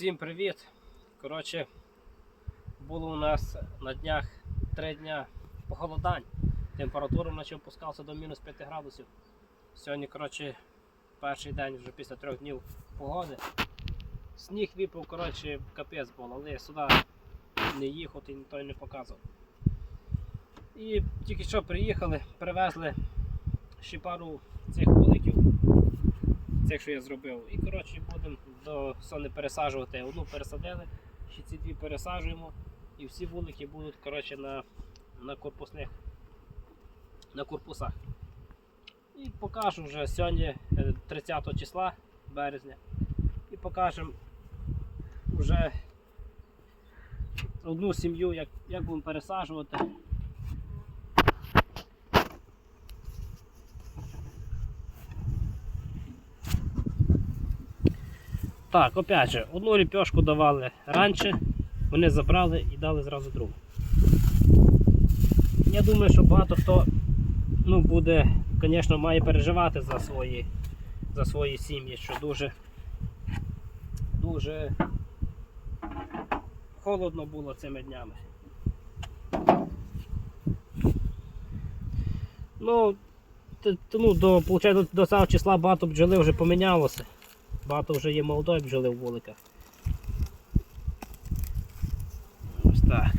Всім привіт! Коротше, було у нас на днях 3 дня похолодань. Температура вночі опускалася до мінус 5 градусів. Сьогодні, коротше, перший день вже після трьох днів погоди. Сніг випав, коротше, капець було, але я сюди не їхав і ніхто не показував. І тільки що приїхали, привезли ще пару цих, що я зробив. І коротше будемо до сони пересаджувати. Одну пересадили, ще ці дві пересаджуємо. І всі вулики будуть коротше, на, на корпусних на корпусах. І покажу вже сьогодні е, 30 числа березня. І покажемо вже одну сім'ю, як, як будемо пересаджувати. Так, опять же, одну ліпьошку давали раніше, вони забрали і дали зразу другу. Я думаю, що багато хто ну, буде, звісно, має переживати за свої, за свої сім'ї, що дуже, дуже холодно було цими днями. Ну, ну до, получається, до цього числа багато бджоли вже помінялося. Багато вже є молодої бджоли в вуликах. Ось так.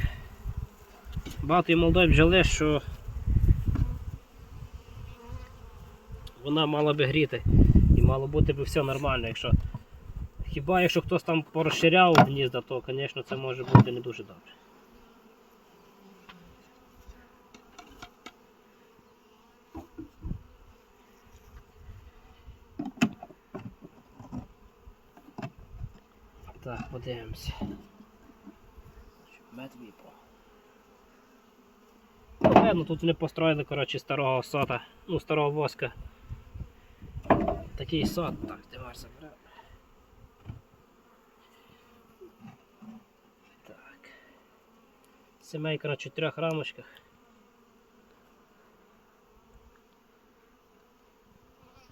Багато є молодої бджоли, що вона мала би гріти і мало бути би все нормально. Якщо... Хіба якщо хтось там порозширяв гнізда, то, звісно, це може бути не дуже добре. Так, подивимося. Мед випав. Ну, видно, тут вони построїли, коротше, старого сота, ну, старого воска. Такий сот, так, товар заберемо. Так. Сімейка на чотирьох рамочках.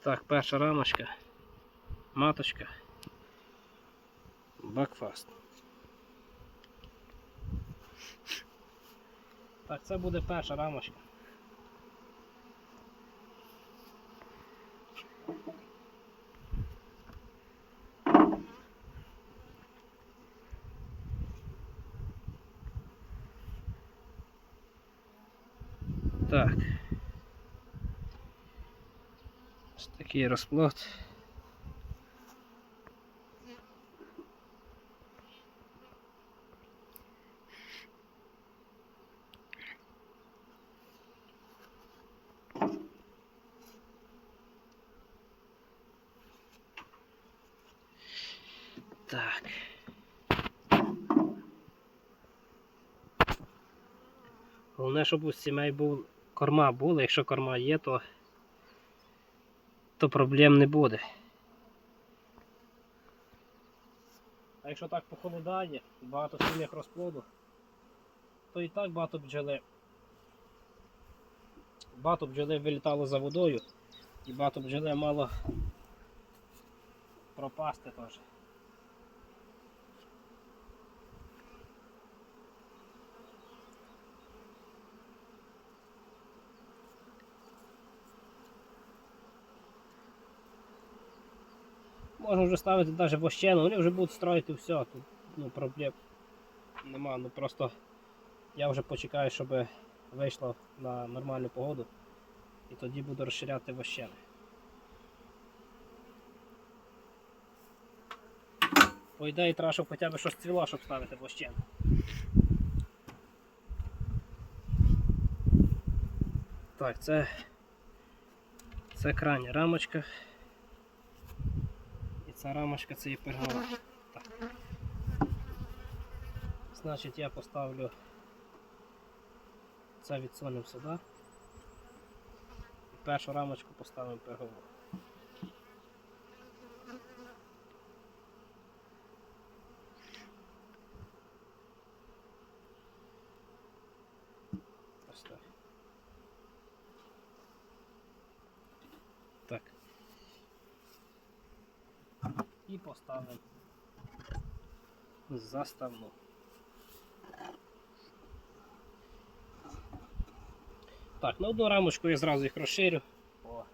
Так, перша рамочка. Маточка. Бакфаст. Так, це буде перша рамочка. Так. Ось такий розплод. Так. Головне, щоб у сімей був корма була. Якщо корма є, то, то проблем не буде. А якщо так похолодає, багато сім'ях розплоду, то і так багато бджоли. Багато бджоли вилітало за водою і багато бджоли мало пропасти теж. Можна вже ставити навіть вощену, вони вже будуть строїти все, тут ну, проблем нема. Ну просто я вже почекаю, щоб вийшло на нормальну погоду і тоді буду розширяти вощени. По ідеї треба, щоб хоча б щось цвіло, щоб ставити вощену. Так, це, це крайня рамочка. Ця рамочка це є пергова. Так. Значить я поставлю це відсунемо сюди. Першу рамочку поставимо пергову. Ось так. І заставну. Так, на одну рамочку я зразу їх розширю, бо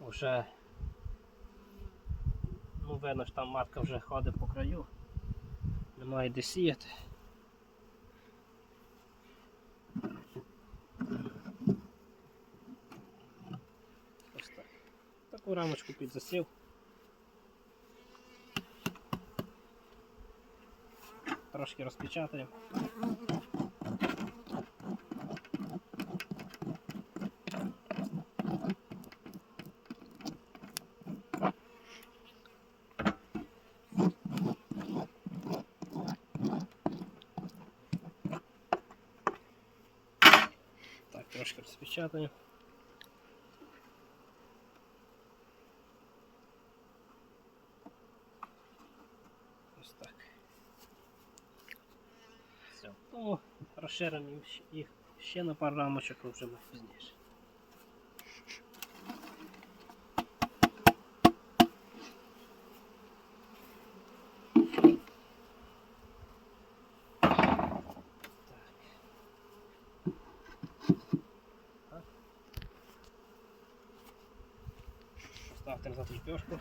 вже ну видно, що там матка вже ходить по краю. Немає де сіяти. Ось так. Таку рамочку підзасів. Трошки розпечатаємо. Так, трошки розпечатаємо. Все. Ну, розширимо їх ще на пару рамочок, вже пізніше. Ставте назад лепешку.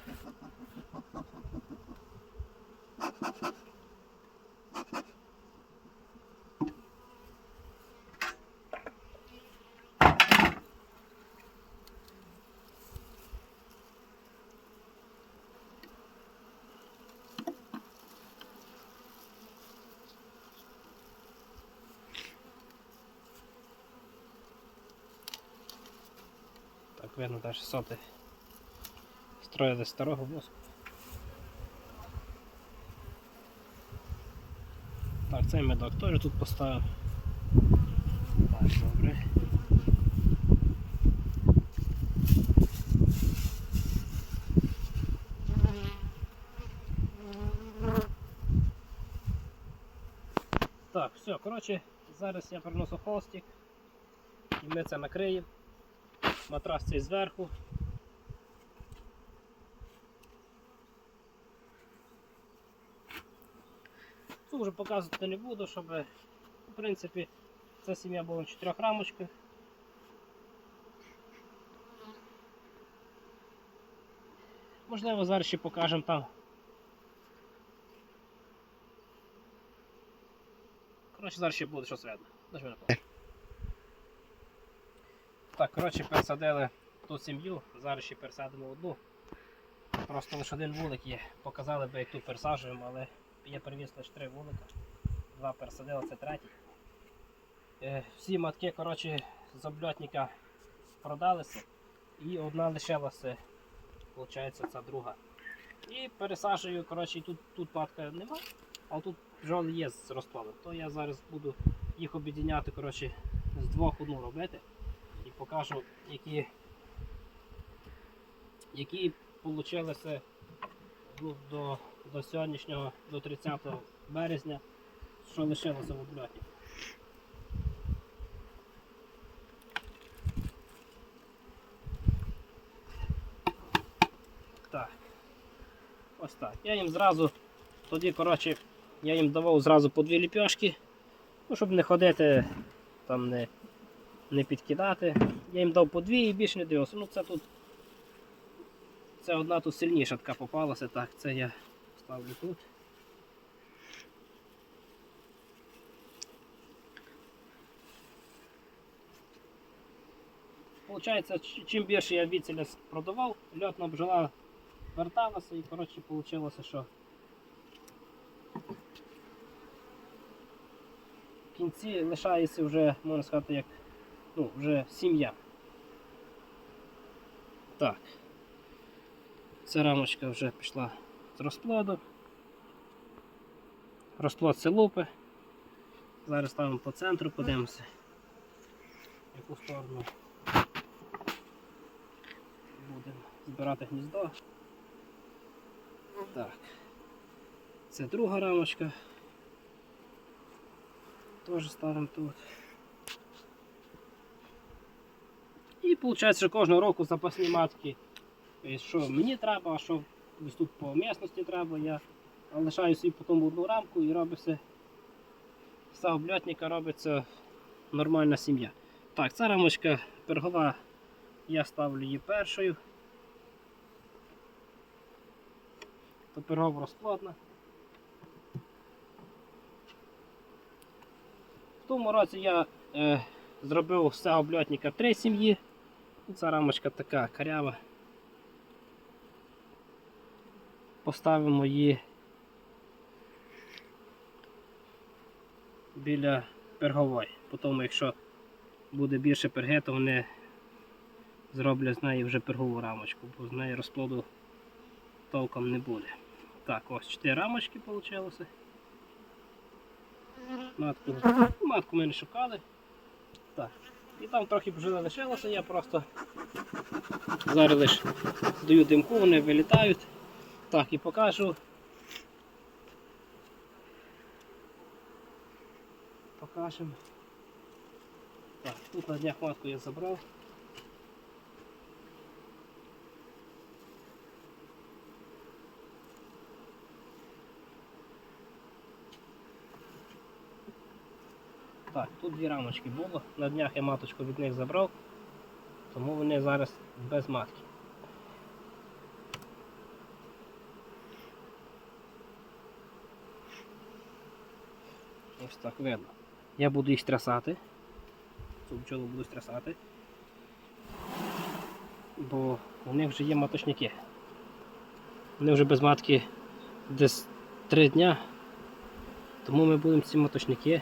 Так, видно, даже соти строїли з старого воску. Так, цей медок теж тут поставив. Так, добре. Так, все, коротше, зараз я переношу холстик і ми це накриємо. Матрас цей зверху. Цю вже показувати не буду, щоб в принципі ця сім'я була в чотирьох рамочках. Можливо, зараз ще покажемо там. Коротше, зараз ще буде щось видно. Нажми на паузу. Так, коротше, пересадили ту сім'ю, зараз ще пересадимо одну. Просто лише один вулик є. Показали би, як тут пересаджуємо, але є привіз лише три вулика. Два пересадили, це третій. Е, всі матки коротше, з обльотника продалися і одна лишилася, виходить, ця друга. І пересаджую, коротше, тут, тут матка нема, а тут бджоли є з розплодом. То я зараз буду їх об'єдняти коротше, з двох одну робити покажу, які, які получилися ну, до, до сьогоднішнього, до 30 березня, що лишилося в обльоті. Так. Ось так. Я їм зразу, тоді, коротше, я їм давав зразу по дві ліпьошки, ну, щоб не ходити, там не, не підкидати. Я їм дав по дві і більше не дивився. Ну це тут. Це одна тут сильніша така попалася, так, це я ставлю тут. Получається, чим більше я віцеля продавав, льотна бджола верталася і коротше вийшло, що в кінці лишається вже, можна сказати, як ну, вже сім'я. Так. Ця рамочка вже пішла з розплоду. Розплод це лупи. Зараз ставимо по центру, подивимося, яку сторону будемо збирати гніздо. Так. Це друга рамочка. Теж ставимо тут. І виходить, що кожного року запасні матки. Що мені треба, а що тут по місності треба, я лишаю собі потім одну рамку і робиться з обльотника робиться нормальна сім'я. Так, ця рамочка пергова, я ставлю її першою. То пергова розплодна. В тому році я е, зробив з цього три сім'ї. Ця рамочка така карява. Поставимо її біля пергової. Потім, якщо буде більше перги, то вони зроблять з неї вже пергову рамочку, бо з неї розплоду толком не буде. Так, ось 4 рамочки вийшло. Матку, матку ми не шукали. Так. І там трохи бджоли лишилося, я просто зараз лише даю димку, вони вилітають. Так, і покажу. Покажемо. Так, тут на днях матку я забрав. Так, тут дві рамочки було. На днях я маточку від них забрав, тому вони зараз без матки. Ось так видно. Я буду їх стрясати. Цю бджолу буду стрясати. Бо у них вже є маточники. Вони вже без матки десь 3 дня. Тому ми будемо ці маточники.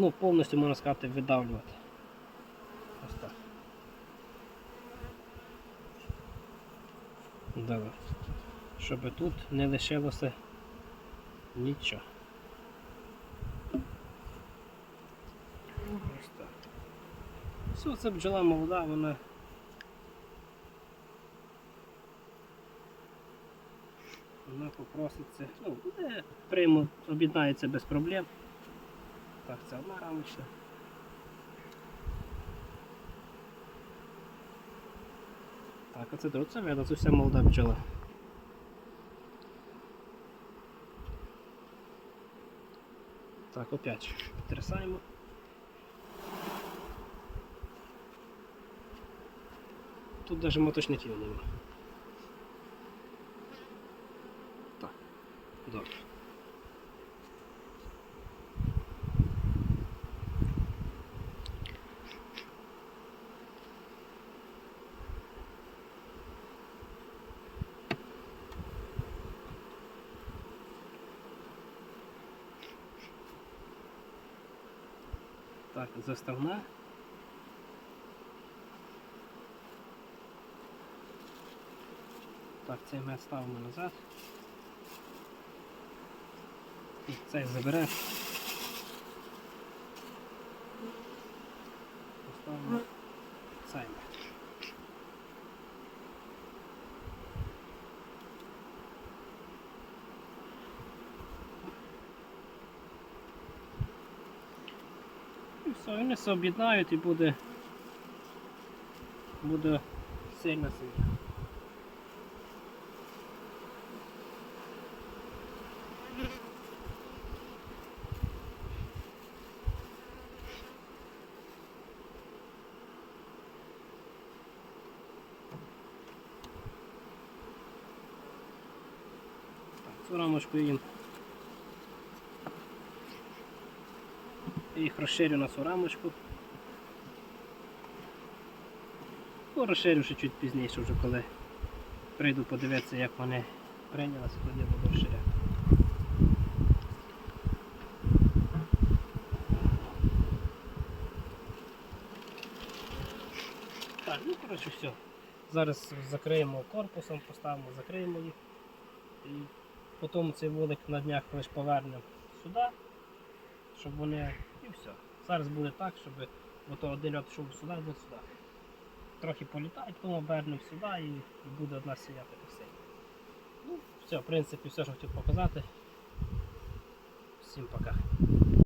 Ну, повністю можна сказати, видавлювати. Ось так. Добре. Щоб тут не лишилося нічого. Все, це бджола молода, вона. Вона попроситься. Ну, прийму, об'єднається без проблем. Так, це одна рамочка. Так, друге, це видно, це вся молода бджола. Так, опять потрясаємо. Тут навіть моточників нема. Так, заставна. Так, цей ми ставимо назад. І цей заберемо. Поставимо цей. І все, вони все об'єднають і буде, буде сильна сім'я. Цю рамочку їм. Їх розширю на цю рамочку. Ну, розширю ще чуть пізніше, вже коли прийду подивитися, як вони прийнялися, тоді буду розширяти. Так, ну коротше все. Зараз закриємо корпусом, поставимо, закриємо їх. І потім цей вулик на днях лише повернемо сюди, щоб вони. І все. Зараз буде так, щоб ото один льот йшов сюди, один сюди. Трохи політають, потім обернемо сюди і, буде одна сім'я така сильна. Ну, все, в принципі, все, що хотів показати. Всім пока.